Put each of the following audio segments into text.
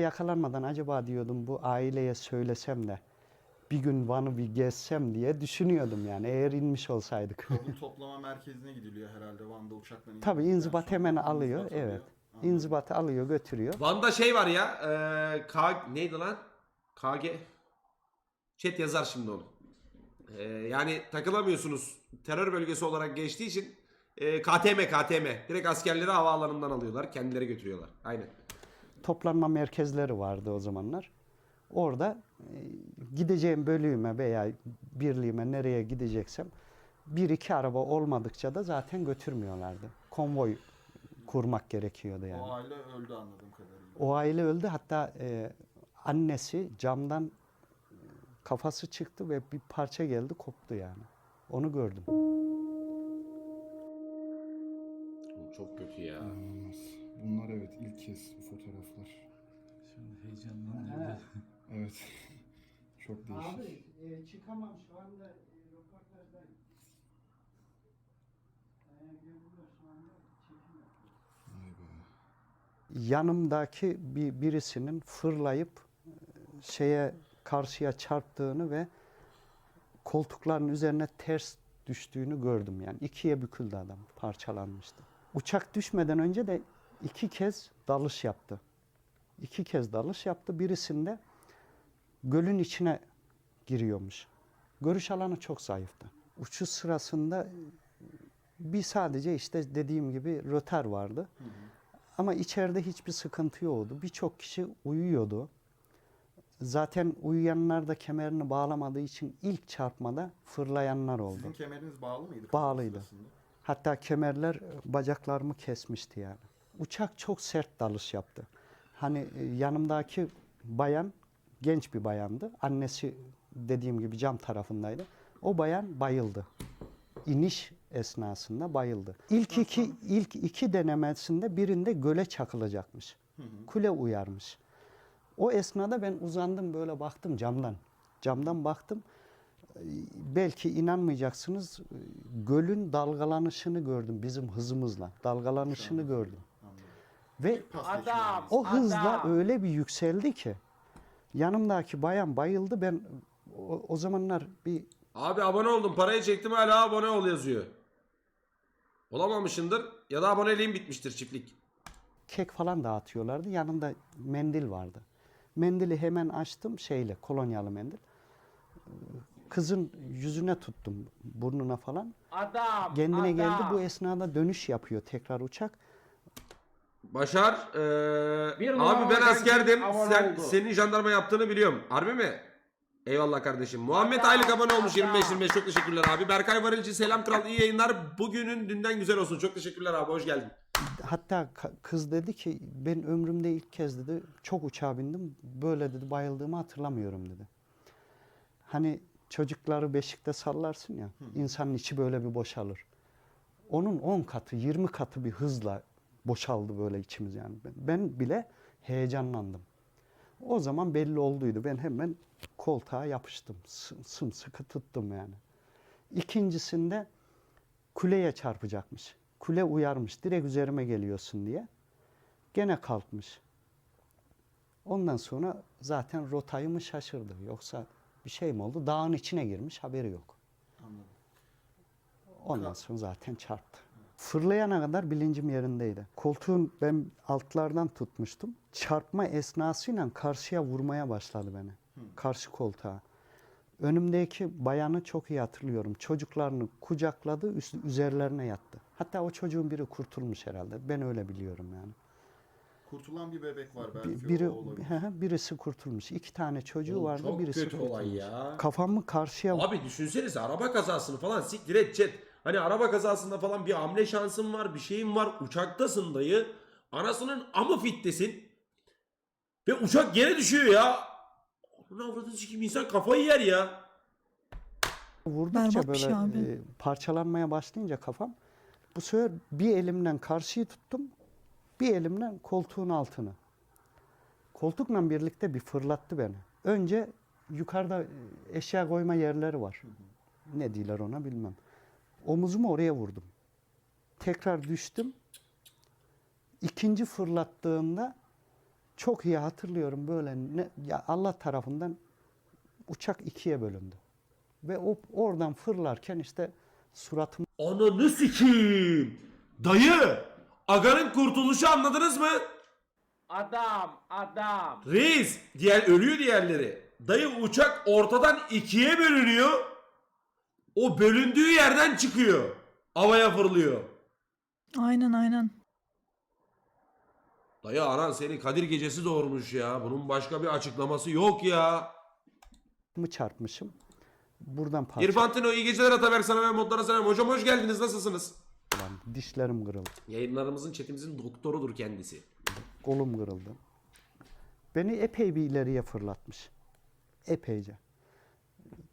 Yakalanmadan acaba diyordum bu aileye söylesem de bir gün Van'ı bir gezsem diye düşünüyordum yani eğer inmiş olsaydık. Kabul toplama merkezine gidiliyor herhalde Van'da uçakla. Tabii inzibat hemen alıyor. İnzibat alıyor. Evet. Anladım. İnzibatı alıyor götürüyor. Van'da şey var ya. E, K, neydi lan? KG. Chat yazar şimdi onu. E, yani takılamıyorsunuz. Terör bölgesi olarak geçtiği için e, KTM KTM. Direkt askerleri havaalanından alıyorlar. Kendileri götürüyorlar. Aynen. Toplanma merkezleri vardı o zamanlar. Orada e, gideceğim bölüğüme veya birliğime nereye gideceksem bir iki araba olmadıkça da zaten götürmüyorlardı. Konvoy kurmak gerekiyordu yani. O aile öldü anladığım kadarıyla. O aile öldü. Hatta e, annesi camdan e, kafası çıktı ve bir parça geldi koptu yani. Onu gördüm. Çok kötü ya. İnanılmaz. Bunlar evet ilk kez bu fotoğraflar. Şimdi heyecanlandım. Evet. Çok değişik. e, çıkamam şu anda röportajdayım. Vay be. Yanımdaki bir birisinin fırlayıp e, şeye karşıya çarptığını ve koltukların üzerine ters düştüğünü gördüm yani. ikiye büküldü adam, parçalanmıştı. Uçak düşmeden önce de iki kez dalış yaptı. İki kez dalış yaptı. Birisinde gölün içine giriyormuş. Görüş alanı çok zayıftı. Uçuş sırasında bir sadece işte dediğim gibi röter vardı. Ama içeride hiçbir sıkıntı yoktu. Birçok kişi uyuyordu. Zaten uyuyanlar da kemerini bağlamadığı için ilk çarpmada fırlayanlar oldu. Sizin kemeriniz bağlı mıydı? Bağlıydı. sırasında? Hatta kemerler bacaklarımı kesmişti yani. Uçak çok sert dalış yaptı. Hani e, yanımdaki bayan genç bir bayandı. Annesi dediğim gibi cam tarafındaydı. O bayan bayıldı. İniş esnasında bayıldı. İlk iki ilk iki denemesinde birinde göle çakılacakmış. Kule uyarmış. O esnada ben uzandım böyle baktım camdan. Camdan baktım. Ee, Belki inanmayacaksınız. e, Gölün dalgalanışını gördüm bizim hızımızla. Dalgalanışını gördüm. Ve Adam. o hızla Adam. öyle bir yükseldi ki yanımdaki bayan bayıldı. Ben o, o zamanlar bir Abi abone oldum. Parayı çektim hala abone ol yazıyor. Olamamışındır ya da aboneliğim bitmiştir çiftlik. kek falan dağıtıyorlardı. Yanında mendil vardı. Mendili hemen açtım şeyle kolonyalı mendil. Kızın yüzüne tuttum burnuna falan. Adam. Kendine adam. geldi. Bu esnada dönüş yapıyor tekrar uçak. Başar eee, Bir abi ben askerdim. abone Sen, oldu. senin jandarma yaptığını biliyorum. Harbi mi? Eyvallah kardeşim. Muhammed aylık abone olmuş adam. 25-25 çok teşekkürler abi. Berkay Varilci selam kral iyi yayınlar. Bugünün dünden güzel olsun. Çok teşekkürler abi hoş geldin. Hatta ka- kız dedi ki ben ömrümde ilk kez dedi çok uçağa bindim. Böyle dedi bayıldığımı hatırlamıyorum dedi. Hani çocukları beşikte sallarsın ya insanın içi böyle bir boşalır. Onun 10 katı 20 katı bir hızla boşaldı böyle içimiz yani. Ben, bile heyecanlandım. O zaman belli olduydu. Ben hemen koltuğa yapıştım. Sı- Sımsıkı tuttum yani. İkincisinde kuleye çarpacakmış. Kule uyarmış. Direkt üzerime geliyorsun diye. Gene kalkmış. Ondan sonra zaten rotayı mı şaşırdı? Yoksa bir şey mi oldu? Dağın içine girmiş haberi yok. Anladım. Ondan sonra zaten çarptı. Fırlayana kadar bilincim yerindeydi. Koltuğun ben altlardan tutmuştum. Çarpma esnasıyla karşıya vurmaya başladı beni. Karşı koltuğa. Önümdeki bayanı çok iyi hatırlıyorum. Çocuklarını kucakladı, üst, üzerlerine yattı. Hatta o çocuğun biri kurtulmuş herhalde. Ben öyle biliyorum yani. Kurtulan bir bebek var belki biri, o olabilir. Hı hı, birisi kurtulmuş. İki tane çocuğu Oğlum vardı, çok birisi kötü kurtulmuş. olay ya. Kafamı karşıya Abi düşünsenize araba kazasını falan siktir et chat. Hani araba kazasında falan bir hamle şansın var bir şeyin var. Uçaktasın dayı. Anasının amı fittesin. Ve uçak yere düşüyor ya. Onun avradını sikeyim insan kafayı yer ya. Vurdukça Berbat bir böyle şey abi. e, parçalanmaya başlayınca kafam bu sefer bir elimden karşıyı tuttum bir elimden koltuğun altını. Koltukla birlikte bir fırlattı beni. Önce yukarıda e, eşya koyma yerleri var. Ne diyorlar ona bilmem. Omuzumu oraya vurdum. Tekrar düştüm. İkinci fırlattığında Çok iyi hatırlıyorum böyle ne, ya Allah tarafından uçak ikiye bölündü. Ve o oradan fırlarken işte suratım Ananı sikeyim. Dayı. Aganın kurtuluşu anladınız mı? Adam, adam. Reis. Diğer ölüyor diğerleri. Dayı uçak ortadan ikiye bölünüyor. O bölündüğü yerden çıkıyor. Havaya fırlıyor. Aynen aynen. Dayı anan seni Kadir gecesi doğurmuş ya. Bunun başka bir açıklaması yok ya. çarpmışım. Buradan parça İrfan Tino iyi geceler Ataberk sana ve modlara selam. Hocam hoş geldiniz nasılsınız? dişlerim kırıldı. Yayınlarımızın chatimizin doktorudur kendisi. Kolum kırıldı. Beni epey bir ileriye fırlatmış. Epeyce.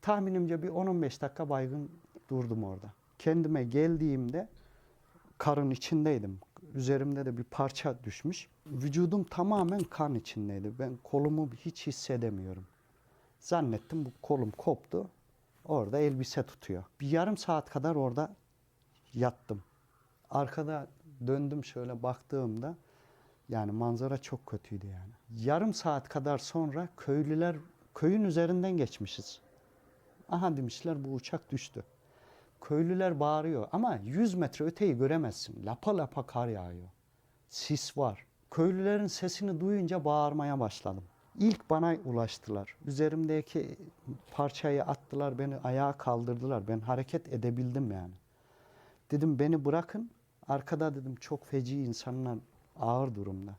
Tahminimce bir 10-15 dakika baygın durdum orada. Kendime geldiğimde karın içindeydim. Üzerimde de bir parça düşmüş. Vücudum tamamen kan içindeydi. Ben kolumu hiç hissedemiyorum. Zannettim bu kolum koptu. Orada elbise tutuyor. Bir yarım saat kadar orada yattım. Arkada döndüm şöyle baktığımda yani manzara çok kötüydü yani. Yarım saat kadar sonra köylüler köyün üzerinden geçmişiz. Aha demişler bu uçak düştü. Köylüler bağırıyor ama 100 metre öteyi göremezsin. Lapa lapa kar yağıyor. Sis var. Köylülerin sesini duyunca bağırmaya başladım. İlk bana ulaştılar. Üzerimdeki parçayı attılar, beni ayağa kaldırdılar. Ben hareket edebildim yani. Dedim beni bırakın. Arkada dedim çok feci insanlar ağır durumda.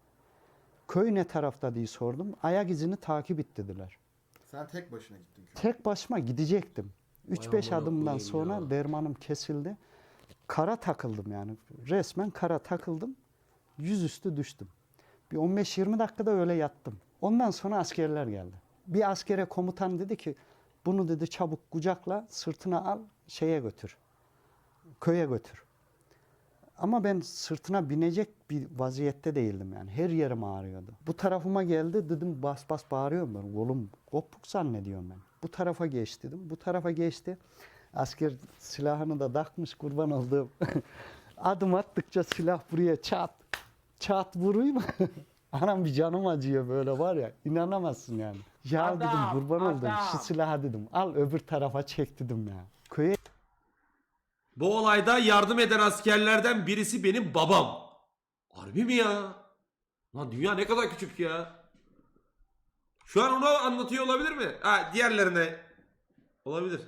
Köy ne tarafta diye sordum. Ayak izini takip et dediler. Sen tek başına gittin köye. Tek başıma gidecektim. 3-5 amına adımdan koyayım sonra ya. dermanım kesildi. Kara takıldım yani. Resmen kara takıldım. Yüzüstü düştüm. Bir 15-20 dakikada öyle yattım. Ondan sonra askerler geldi. Bir askere komutan dedi ki bunu dedi çabuk kucakla sırtına al şeye götür. Köye götür. Ama ben sırtına binecek bir vaziyette değildim yani. Her yerim ağrıyordu. Bu tarafıma geldi dedim bas bas bağırıyorum ben. Kolum kopuk zannediyorum ben. Bu tarafa geç dedim. Bu tarafa geçti. Asker silahını da takmış kurban olduğum. Adım attıkça silah buraya çat. Çat vurayım. Anam bir canım acıyor böyle var ya. inanamazsın yani. Ya Adam, dedim kurban oldum şu adam. silahı dedim. Al öbür tarafa çek dedim ya. Köye Bu olayda yardım eden askerlerden birisi benim babam. Harbi mi ya? Lan dünya ne kadar küçük ya. Şu an onu anlatıyor olabilir mi? Ha diğerlerine olabilir.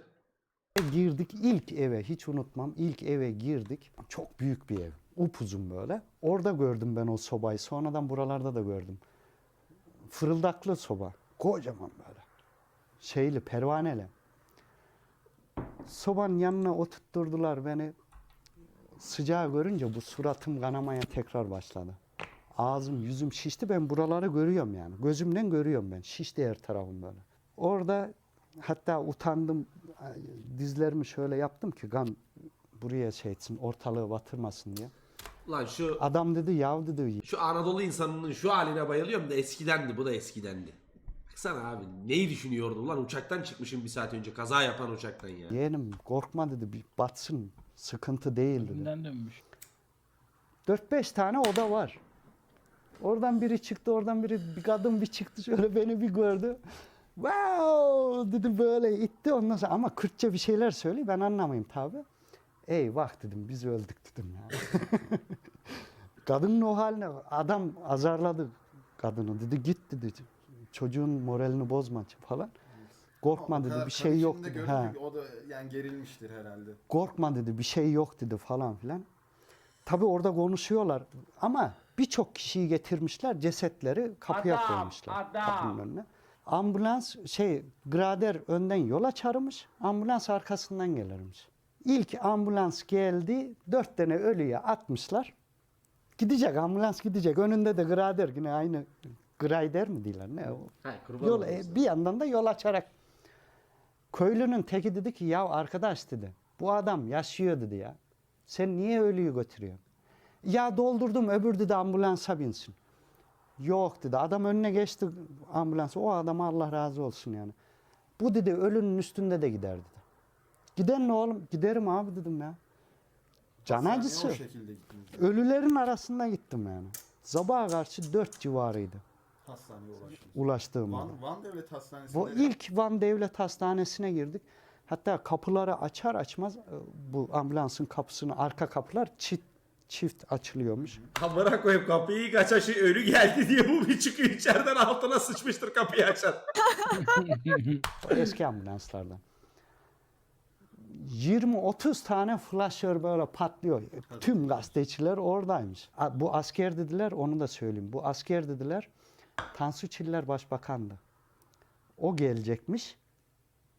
girdik ilk eve hiç unutmam ilk eve girdik çok büyük bir ev upuzun böyle orada gördüm ben o sobayı sonradan buralarda da gördüm fırıldaklı soba kocaman böyle şeyli pervaneli sobanın yanına oturtturdular beni. Sıcağı görünce bu suratım kanamaya tekrar başladı. Ağzım yüzüm şişti. Ben buraları görüyorum yani. Gözümden görüyorum ben. Şişti her tarafım böyle. Orada hatta utandım. Dizlerimi şöyle yaptım ki kan buraya şey etsin ortalığı batırmasın diye. Lan şu Adam dedi yav dedi. şu Anadolu insanının şu haline bayılıyorum da eskidendi bu da eskidendi. Baksana abi neyi düşünüyordu lan uçaktan çıkmışım bir saat önce kaza yapan uçaktan ya. yeğenim korkma dedi bir batsın sıkıntı değil dedi. Ölümden dönmüş. 4-5 tane oda var. Oradan biri çıktı oradan biri bir kadın bir çıktı şöyle beni bir gördü. Wow dedi böyle itti ondan sonra ama Kürtçe bir şeyler söylüyor ben anlamayayım tabi. Eyvah dedim biz öldük dedim ya. Kadının o haline adam azarladı kadını dedi git dedi çocuğun moralini bozma falan. Korkma O dedi bir şey yok dedi. Ha. O da yani gerilmiştir herhalde. Korkma dedi bir şey yok dedi falan filan. Tabi orada konuşuyorlar ama birçok kişiyi getirmişler cesetleri kapıya Adam, koymuşlar adam. kapının önüne. Ambulans şey grader önden yol açarmış ambulans arkasından gelirmiş. İlk ambulans geldi dört tane ölüye atmışlar. Gidecek ambulans gidecek önünde de grader yine aynı grader mi diyorlar ne o? Ha, Yol, e, bir yandan da yol açarak. Köylünün teki dedi ki ya arkadaş dedi. Bu adam yaşıyor dedi ya. Sen niye ölüyü götürüyorsun? Ya doldurdum öbür dedi ambulansa binsin. Yok dedi. Adam önüne geçti ambulansa. O adama Allah razı olsun yani. Bu dedi ölünün üstünde de gider dedi. Giden ne oğlum? Giderim abi dedim ya. Can acısı. Ölülerin arasında gittim yani. Sabaha karşı dört civarıydı. Hastaneye ulaştınız. ulaştığımda. Van, Van Devlet Hastanesi'nde Bu ilk Van Devlet Hastanesi'ne girdik. Hatta kapıları açar açmaz e, bu ambulansın kapısını arka kapılar çift çift açılıyormuş. Amına koyup kapıyı ilk açan şey ölü geldi diye bu bir çıkıyor içeriden altına sıçmıştır kapıyı açan. Eski ambulanslardan. 20-30 tane flasher böyle patlıyor. Tüm gazeteciler oradaymış. Bu asker dediler, onu da söyleyeyim. Bu asker dediler, Tansu Çiller Başbakandı. O gelecekmiş.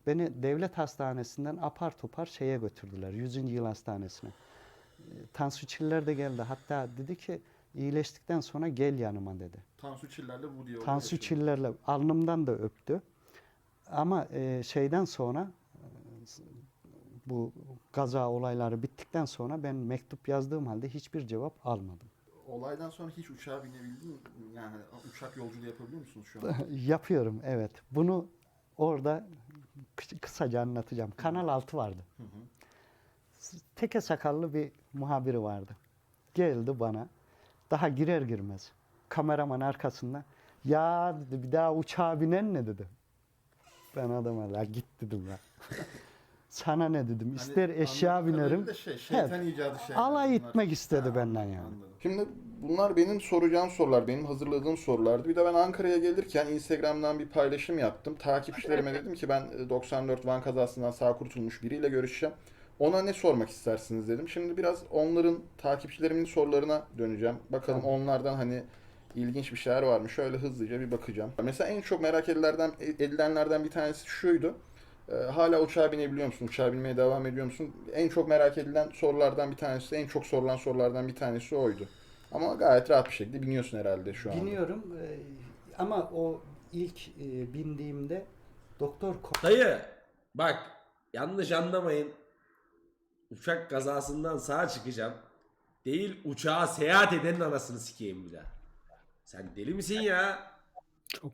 Beni devlet hastanesinden apar topar şeye götürdüler. 100. yıl hastanesine. Ee, Tansu Çiller de geldi. Hatta dedi ki iyileştikten sonra gel yanıma dedi. Tansu Çiller'le bu diyor. Tansu Çiller'le alnımdan da öptü. Ama e, şeyden sonra e, bu kaza olayları bittikten sonra ben mektup yazdığım halde hiçbir cevap almadım. Olaydan sonra hiç uçağa binebildin mi? Yani uçak yolculuğu yapabiliyor musunuz şu an? Yapıyorum evet. Bunu orada kı- kısaca anlatacağım. Kanal 6 vardı. Teke sakallı bir muhabiri vardı. Geldi bana. Daha girer girmez. Kameraman arkasında. Ya dedi bir daha uçağa binen ne dedi. Ben adama la git dedim ya. Sana ne dedim. İster Hani eşya anladığım binerim. kadarıyla Şey, şeytan icadı şeyler. Alay etmek istedi Ha, benden yani. Anladım. Şimdi bunlar benim soracağım sorular, benim hazırladığım sorulardı. Bir de ben Ankara'ya gelirken Instagram'dan bir paylaşım yaptım. Takipçilerime dedim ki ben e, 94 Van kazasından sağ kurtulmuş biriyle görüşeceğim. Ona ne sormak istersiniz dedim. Şimdi biraz onların, takipçilerimin sorularına döneceğim. Bakalım onlardan hani ilginç bir şeyler var mı? Şöyle hızlıca bir bakacağım. Mesela en çok merak edilenlerden, edilenlerden bir tanesi şuydu. Ee, hala uçağa binebiliyor musun? Uçağa binmeye devam ediyor musun? En çok merak edilen sorulardan bir tanesi, en çok sorulan sorulardan bir tanesi oydu. Ama gayet rahat bir şekilde biniyorsun herhalde şu anda. Biniyorum e, ama o ilk e, bindiğimde doktor ko- Dayı bak yanlış anlamayın. Uçak kazasından sağ çıkacağım. Değil uçağa seyahat edenin anasını sikeyim bir daha. Sen deli misin ya? Çok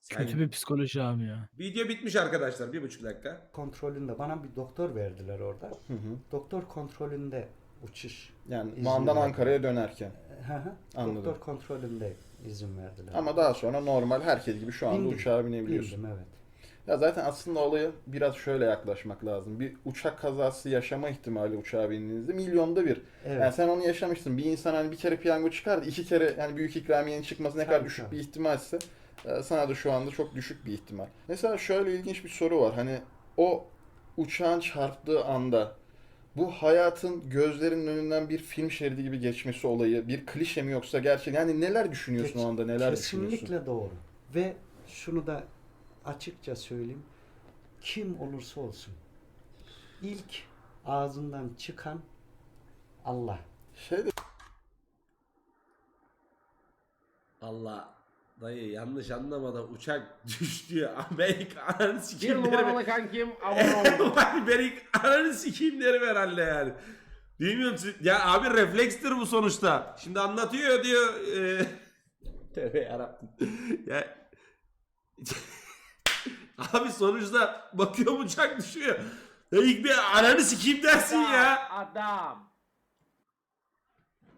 Sen- Kötü bir psikoloji abi ya. Video bitmiş arkadaşlar. Bir buçuk dakika. kontrolünde bana bir doktor verdiler orada. Hı hı. Doktor kontrolünde uçuş. Yani İzin Van'dan verdi. Ankara'ya dönerken. Hı hı. Anladım. Doktor kontrolünde izin verdiler. Ama daha sonra normal herkes gibi şu anda Bindim. uçağa binebiliyorsun. Bildim evet. Ya zaten aslında olaya biraz şöyle yaklaşmak lazım. Bir uçak kazası yaşama ihtimali uçağa bindiğinizde milyonda bir. Evet. Yani sen onu yaşamışsın. Bir insan hani bir kere piyango çıkardı. iki kere yani büyük ikramiyenin çıkması ne kadar Tabii, düşük tabii. bir ihtimalse e, sana da şu anda çok düşük bir ihtimal. Mesela şöyle ilginç bir soru var. Hani o uçağın çarptığı anda bu hayatın gözlerinin önünden bir film şeridi gibi geçmesi olayı bir klişe mi yoksa gerçek? Yani neler düşünüyorsun Geç- o anda? Neler Kesinlikle düşünüyorsun? doğru. Ve şunu da açıkça söyleyeyim. Kim olursa olsun ilk ağzından çıkan Allah. Şey de Allah dayı yanlış anlamadan uçak düştü. Amerika ananı Bir sikeyim derim. numaralı kankim abone oldu. Ananı sikeyim derim herhalde yani. Bilmiyorum siz- ya abi reflekstir bu sonuçta. Şimdi anlatıyor diyor. E... Tövbe yarabbim. ya... abi sonuçta bakıyorum uçak düşüyor. Ya ilk bir ananı sikeyim dersin ya. Adam.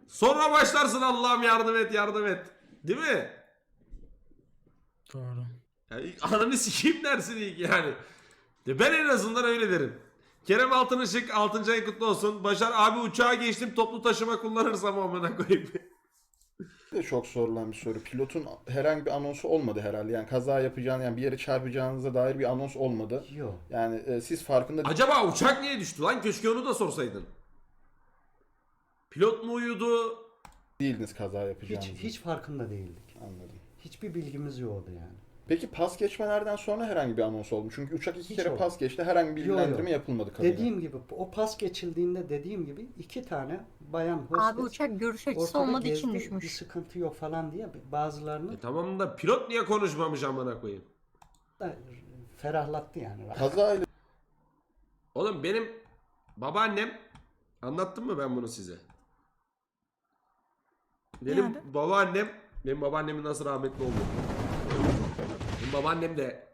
Sonra başlarsın Allah'ım yardım et yardım et. Değil mi? Doğru. Yani ilk ananı sikeyim dersin ilk yani. De ben en azından öyle derim. Kerem Altınışık 6. ay kutlu olsun. Başar abi uçağa geçtim toplu taşıma kullanırsam amına koyayım. de çok sorulan bir soru. Pilotun herhangi bir anonsu olmadı herhalde. Yani kaza yapacağını yani bir yere çarpacağınıza dair bir anons olmadı. Yok. Yani e, siz farkında Acaba uçak niye düştü lan? Keşke onu da sorsaydın. Pilot mu uyudu? değildiniz kaza Hiç, yapacağınızı. hiç farkında değildik. Anladım. Hiçbir bilgimiz yoktu yani. Peki pas geçmelerden sonra herhangi bir anons oldu mu? Çünkü uçak iki Hiç kere oldu. pas geçti. Herhangi bir Yok, bilgilendirme yok. yapılmadı kabine. Dediğim gibi o pas geçildiğinde dediğim gibi iki tane bayan hostes Abi uçak görüş açısı ortada olmadığı için gezdi, düşmüş. Bir sıkıntı yok falan diye bazılarını E tamam da pilot niye konuşmamış amına koyayım? da ferahlattı yani. Kazayla Oğlum benim babaannem anlattım mı ben bunu size? Benim Yani. babaannem benim babaannemin nasıl rahmetli oldu? Benim babaannem de